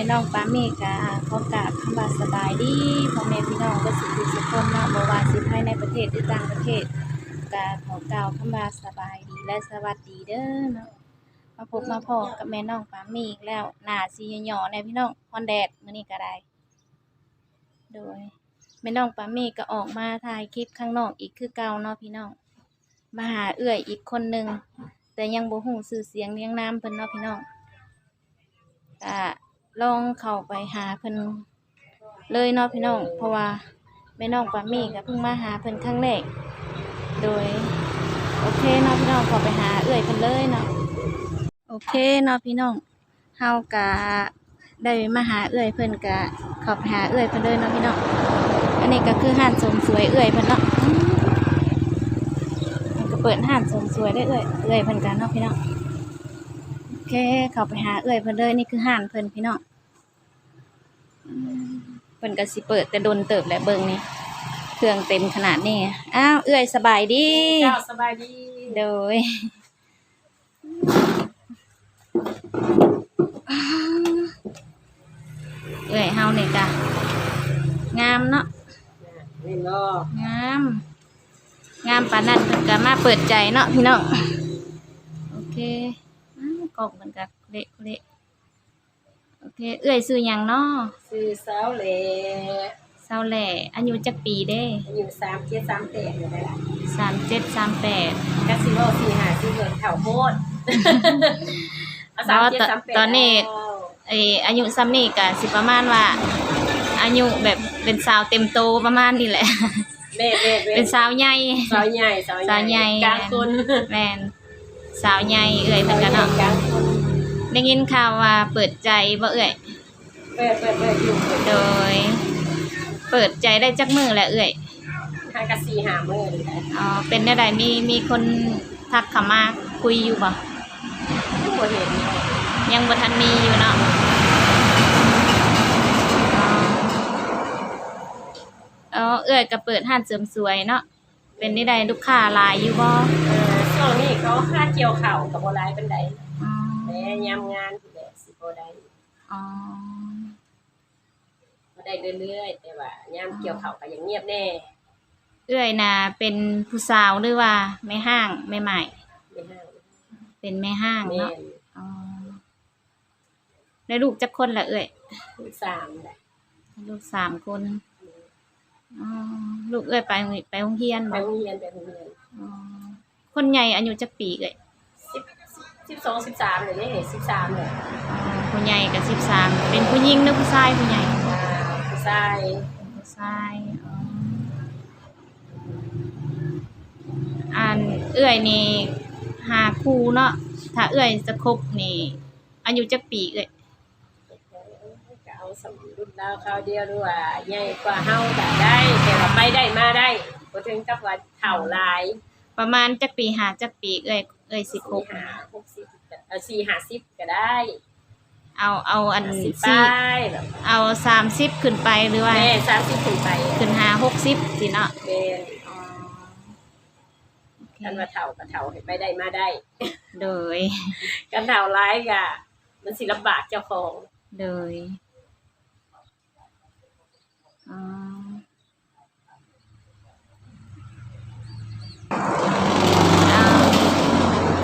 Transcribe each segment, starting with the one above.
ม่น้องปาเมกะขอกราบคำว่าสบายดีพ่อแม่พี่น้องก็สุขสุขคนเนาะบ่ว่าสิภายในประเทศหรือต่างประเทศก็ขอกล่าวคำว่าสบายดีและสวัสดีเด้อเนาะมาพบมาพอกับแม่น้องปาเมอีกแล้วหน้าสิหย่อๆแน่พี่น้องฮอนแดดมื้อนี้ก็ได้ โดยแม่น้องปาเมฆก็ออกมาถ่ายคลิปข้างนอกอีกคือเก่าเนาะพี่น้องมาหาเอื้อยอีกคนหนึ่งแต่ยังบ่ฮู้ชื่อเสียงเรียงนามเพิ่นเนาะพี่น้องก็ ลองเข้าไปหาเพิ่นเลยเนาะพี่น้อง เพราะว่าแม่น้องปามี่ก็เพิ่งมาหาเพิ่นครั้งแรกโดย โอเคเนาะพี่น้องเข้าไปหาเอื้อยเพิ่นเลยเนาะโอเคเนาะพี่น้องเฮาก็ได้มาหาเอื้อยเพิ่นก็เข้าไปหาเอื้อยเพิ่นเลยเนาะพี่น้องอันนี้ก็คือห้านสมสวยเอื้อยเพิ่นเนาะมันก็เปิดห้านสมสวยได้เอ่ยเอ่ยเพิ่นกันเนาะพี่น้อง เค เข้าไปหาเอ่ยเพิ่นเลยนี่คือห้านเพิ่นพี่น้องอืมเพิ่นก็สิเปิดแต่โดนเติบแหละเบิ่งนี่เครื่องเต็มขนาดนี้อ้าวเอ่ยสบายดีเจ้าสบายดีโดยเอ่ยเฮานี่กะงามเนาะเห็นบ่งาม งามปานนั้นเพิ่นก็มาเปิดใจเนาะพี่น้องโอเคอ้าวก ล่องมันก็เละเละโอเค เอื้อยซื้อหยังเนาะซื้อสาวเหล่เศร้าแหล่อายุจักปีเด้อายุสามเจ็ดสามแปดอยู่ได้ละสามเจ็ดสามแปดกะสิบ่สี่ห้าสี่เงินเท่าโพดเอาสามเจ็ดสามแปดตอนนี้ไออายุซ้ำนี่ก็สิประมาณว่า อายุแบบเป็นสาวเต็มโตประมาณนี้แหละเล่เล่เล่เป็นสาวใหญ่ สาวใหญ่สาวสาวใหญ่ กลางคน แมน สาวใหญ่เอื้อยเพิ่นกันเนาะกลางคนได้ยินข่าวว่าเปิดใจบ่เอื้อยเปิดเปิดเปิดอยู่เปิดโดย เปิดใจได้จักมือแหละเอื้อยทางกะสี่ห้ามื้อนี่แหละอ๋อเป็นได้ใดมีมีคนทักเข้ามาคุยอยู่บ่ยังบ่เห็นเลยยังบ่ทันมีอยู่เนาะอ๋ออ๋อเอื้อยก็เปิดห้านเสริมสวยเนาะเป็นได้ใดลูกค้าหลายอยู่บ่เออ ช่วงนี้เขาค่าเกี่ยวข้าวกับบ่หลายปานใดอ๋อแต่ยามงานที่แหละสิบ่ได้อ๋อบ่ได้เรื่อยๆ แต่ว่ายามเกี่ยวข้าวก็ยังเงียบแน่เอื้อยน่ะเป็นผู้สาวหรือว่าแม่ห้างแม่ใหม่ ไม่ห้างเป็นแม่ห้างแม่เนาะอ๋อได้ลูกจักคนละเอื้อยลูกสามแหละลูกสามคนอ๋อลูกเอ้ยไปโรงไปโรงเรียนไปบ่โรงเรียนไปโรงเรียนอ๋อ คนใหญ่อายุจักปีเอ้ยสิบสิบสองสิบสามเลยเนี่ยสิบสามเลยอ๋อผู้ใหญ่กับสิบสามเป็นผู้หญิงหรือผู้ชายผู้ใหญ่อ่าผู้ชายเป็นผู้ชายอ๋ออันเอื้อยนี่หาครูเนาะถ้าเอื้อยจะคบนี่อายุจักปีเอ้ยก็เอาสมรุ่นดาวคราวเดียวด้วยว่าใหญ่กว่าเฮาก็ได้แต่ว่าไปได้มาได้บ่ถึงกับว่าเฒ่าหลาย ประมาณจักปีหาจักปีเอ้ยเอ้ยสิคบห้าหกสิบเออสี่ห้าสิบก็ได้เอาเอาอันสิบสี่ป้ายแบบเอาสามสิบขึ้นไปหรือว่าแม่สามสิบขึ้นไปขึ้นหาหกสิบสิเนาะแม่อ๋อโอเคกันว่าเฒ่าก็เฒ่าให้ไปได้มาได้ โดย กันเฒ่าหลายก็มันสิลำบากเจ้าของโดยอ๋ออ้าว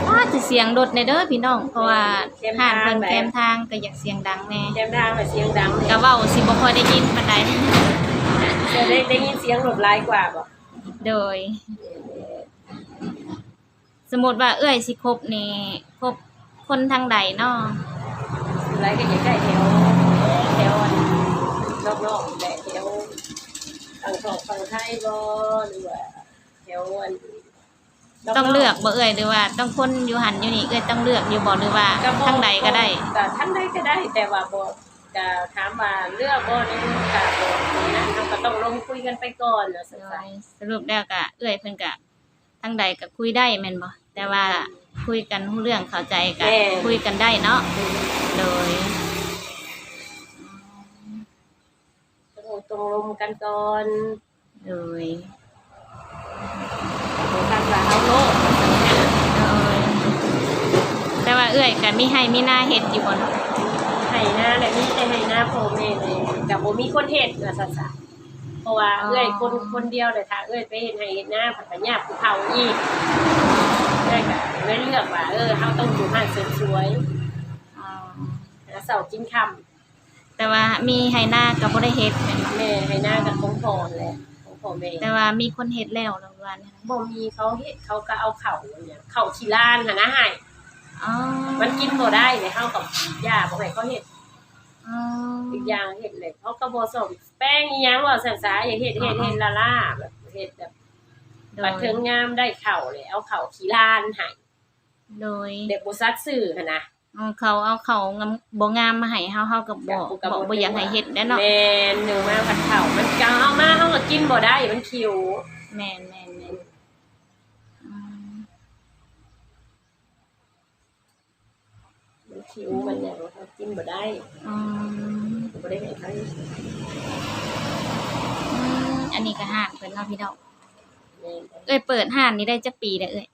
ว่าจะเสียงรถในเด้อพี่น้อง เพราะว่าห่านเพิ่นแคมทางก็อยากเสียงดังแน่แก้มทางว่าเสียงดังเนี่ยก็เว้าสิบ่ค่อยได้ยินปานใดจะได้ได้ยินเสียงหลบหลายกว่าบ่โดย สมมุติว่าเอื้อยสิคบนี่คบคนทางใดเนาะหลายก็อยากได้แถวแถวอันนอกๆแหละแถวฝั่งทองฝั่งไทยบ่หรือว่าแถวอันนๆ ต้องเลือกบ่เอื้อยหรือว่าต้องคนอยู่หันอยู่นี่เอื้อยต้องเลือกอยู่บ่หรือว่าก็บ่ทางใดก็ได้ก็ทางใดก็ได้ แต่ว่าบ่ก็ถามว่าเลือกบ่นี่ก็บ่นะเราก็ต้องลงคุยกันไปก่อนนะสักโดยสรุปแล้วก็เอื้อยเพิ่นก็ทางใดก็คุยได้แม่นบ่แต่ว่าคุยกันรู้เรื่องเข้าใจกันคุยกันได้เนาะโดยต้องตรงลงกันก่อนโดย บ่ทันว่าเอาโลกโดยแต่ว่าเอื้อยก็มีให้มีหน้าเฮ็ดอยู่บ่เนาะให้หน้าและมีแต่ให้หน้าน้าพ่อแม่เลยกับบ่มีคนเฮ็ดว่าซั่นซะเพราะว่าเอ้อยคนคนเดียวเลยถ้าเอ้อยไปเฮ็ดให้เฮ็ดหน้าผัดปัญญาผู้เฒ่าอีกเอ้อยก็เลยเลือกว่าเออเฮาต้องอยู่ห้านเสริมสวยอ๋อหาเสาร์กินค่ำแต่ว่ามีไฮนาก็บ่ได้เฮ็ดแม่นบ่แม่ให้หน้ากับของพ่อแหละของ พ่อแม่แต่ว่ามีคนเฮ็ดแล้วแล้วว่าเนี่ยนะบ่มีเขาเฮ็ดเขาก็เอาเข่าเนี่ยเข่าขี้ลานหั่นนะให้อ๋อมันกินบ่ได้เลยเฮากับย่าบ่ให้เขาเฮ็ดอ๋ออีกอย่างเฮ็ดเลยเขาก็บ่ส่งแป้งอีหยังว่าซั่นซะอย่าเฮ็ดเฮ็ดเฮ็ดละล่าแบบเฮ็ดแบบโดบัดยเทิงงามได้เข่าเลยเอาเข่าขี้ลานให้โดยเด็กบ่ซักซื่อหั่นนะ อ๋อเขาเอาเขางามบ่งามมาให้เฮาเฮาก็บ่ก็บ่บ่อยากให้เฮ็ดแน่เนาะแม่นหนึ่งมาผัดเข่ามันจะเอามาเฮาก็กินบ่ได้มันคิวแม่นแม่นแม่นอืมมันคิวมันเนี่ยเรากินบ่ได้อืมบ่ได้ให้เขาอืมอันนี้ก็ห้างเพิ่นเนาะพี่น้องแม่นเอ้ยเปิดห้างนี้ได้จักปีแล้วเอ้ย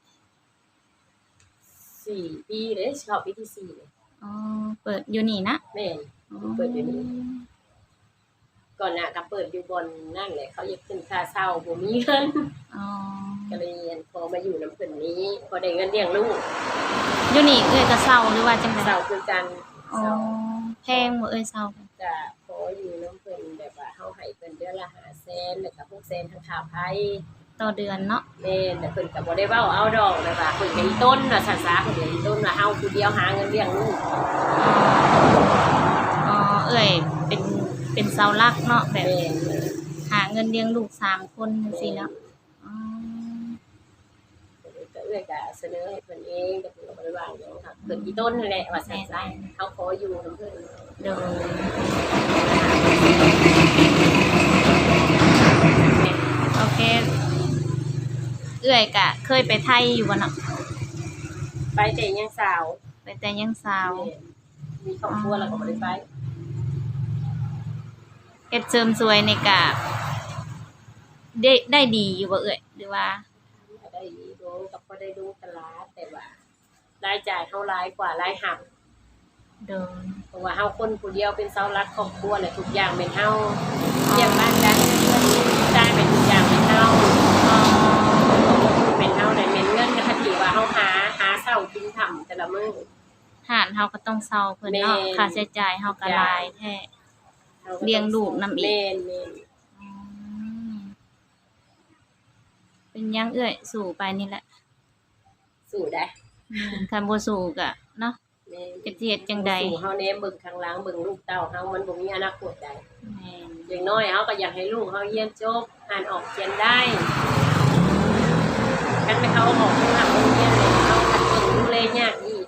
สี่ปีเลยเข้าปีที่สี่เลยอ๋อเปิดอยู่นี่นะแม่นเปิดอยู่นี่ก่อนหน้าก็เปิดอยู่บนนั่นแหละเขาอยากขึ้นค่าเช่าบ่มีเงินอ๋อก็เลยเรียนพอมาอยู่น้ำเพิ่นนี้ พอได้เงินเลี้ยงลูกอยู่นี่เอ้ยก็เศร้าหรือว่าจังได๋เช่าคือกันอ๋อเช่าแพงบ่เอ้ยเศร้าจะพออยู่น้ำเพิ่นแบบว่าเฮาให้เพิ่นเดือนละ5แสนแล้วก็6แสนทั้งค่าไผ ต่อเดือนเนาะแม่นแต่เพิ่นก็บ่ได้เว้าเอาดอกเลยว่าเพิ่นก็อีต้นน่ะซาๆเพิ่นก็อีต้นว่าเฮาผู้เดียวหาเงินเลี้ยงลูกอ๋อเอ้ยเป็นเป็นเสาหลักเนาะแบบ แม่นหาเงินเลี้ยงลูกสามคนจังซี่เนาะอ๋อก็เอื้อยก็เสนอให้เพิ่นเองก็เพิ่นก็บ่ได้ว่าหยังค่ะเพิ่นอีต้นนั่นแหละว่าซั่นๆเฮาขออยู่นํเพิ่นเดี๋ยวโอเค เอื้อยกะ เคยไปไทยอยู่บ่เนาะไปแต่ยังสาวไปแต่ยังสาวมีครอบครัวแล้วก็บ่ได้ไปเฮ็ดเสริมสวยในกะได้ได้ดีอยู่บ่เอื้อยหรือว่า ได้ดูกับบ่ได้ดูกันหลายแต่ว่ารายจ่ายเฮาหลายกว่ารายหักเดินเพราะว่าเฮาคนผู้เดียวเป็นเสาหลักครอบครัวแหละทุกอย่างเป็นเฮาเรียงบ้านกันได้เป็นทุกอย่างเป็นเฮา เฮาหาหาเช้ากินค่ำแต่ละมื้อ หารเฮาก็ต้องเซาเพิ่นเนาะแม่น ค่าใช้จ่ายเฮาก็หลายแท้ฮาก็ต้องเลี้ยงลูกนำอีก แม่นแม่นอืมเป็นยังเอื้อยสู่ไปนี่แหละสู้ได้คันบ่สู่ก็เนาะแม่นจะสิเฮ็ดจังใดสู้เฮาแนมเบิ่งข้างหลังเบิ่งลูกเต้าเฮามันบ่มีอนาคตใด แม่นอย่างน้อยเฮาก็อยากให้ลูกเฮาเรียนจบอ่านออกเขียนได้กันไม่เขาออกข้างหลังโรงเรียนเลยเฮาคันเบิ่งดูแลยากอีก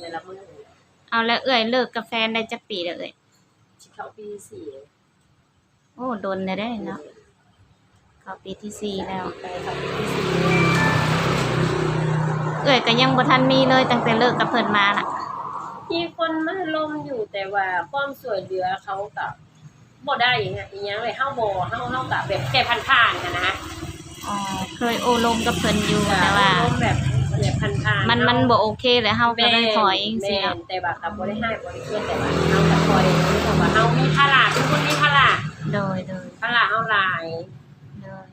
แต่ละมื้อ เอาแล้วเอื้อยเลิกกับแฟนได้จักปีแล้วเอ้ยสิเข้าปีสี่โอ้โดนได้ได้เนาะเข้าปีที่สี่แล้ว ไปเข้าปีที่สี่เอ้อยก็ยังบ่ทันมีเลยตั้งแต่เลิกกับเพิ่นมาน่ะมีคนมาลมอยู่แต่ว่าความสวยเหลือเขาก็บ่ได้อย่างเงี้ยอีหยังเลยเฮาบ่เฮาเฮาก็แบบแค่ผ่านๆนะนะอ๋อเคยโอลมกับเพิ่นอยู่แต่ว่า ลมแบบ แบบผ่านๆมันมันบ่โอเคแล้วเฮาก็เลยถอยจังแม่ซี่เนาะนแต่ว่าก็บ่ได้ให้บ่ได้เครียดแต่ว่าเฮาก็คอยเพราะว่าเฮามีภาระทุกคนมีภาระโดยโดยภาระเฮาหลายโดย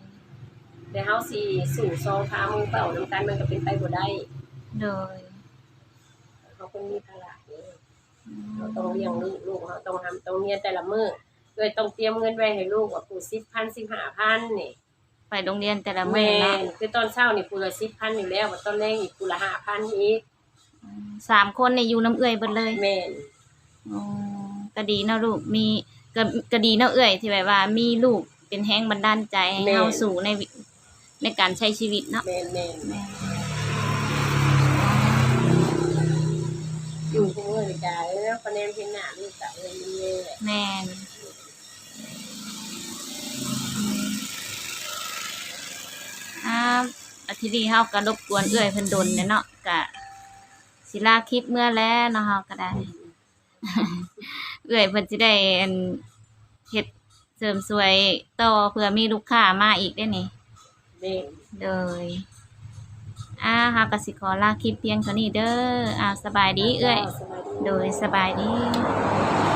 แต่เฮาสิสู่ซองขามือเปล่านํกันมันก็เป็นไปบ่ได้โดยเฮาคนมีภาระนี่อืเรามต้องเลี้ยงลูกลูกเราต้องทำต้องเรียนแต่ละมื้อโดยต้องเตรียมเงินไว้ให้ลูกว่าผู้สิบพันสิบห้าพันนี่ ไปโรงเรียนแต่ละมื้แม่อเนาะนคือตอนเช้านี่ผู้ละสิบพันอยู่แล้วว่าตอนแรกอีกผู้ละห้าพันอีกอืมสามคนนี่อยู่น้ำเอื้อยเบิดเลย แม่นอ๋อก็ดีเนาะลูกมีก็ก็ดีเนาะเอื้อยที่แบบว่ามีลูกเป็นแฮงบันดาลใจให้เฮาสู่ในวิในการใช้ชีวิตเนาะแม่นแม่นแม่อยู่ที่มื้อนี่จ้าเอ้ยคะแนนเพิ่นหน้าลูกก็เอ้ยมีแหละแม่น อ่าอาทิตย์นี้เฮาก็รบกวนเอื้อยเพิ่นดนเนาะก็สิลาคลิปเมื่อแล้วเนาะเฮาก็ได้ เอื้อยเพิ่นสิได้อันเฮ็ดเสริมสวยต่อเพื่อมีลูกค้ามาอีกได้นี่แม่นโดยอ่าเฮาก็สิขอลาคลิปเพียงเท่านี้เด้ออ่าสบายดีเอื้อยสบายดีโดยสบายดีโ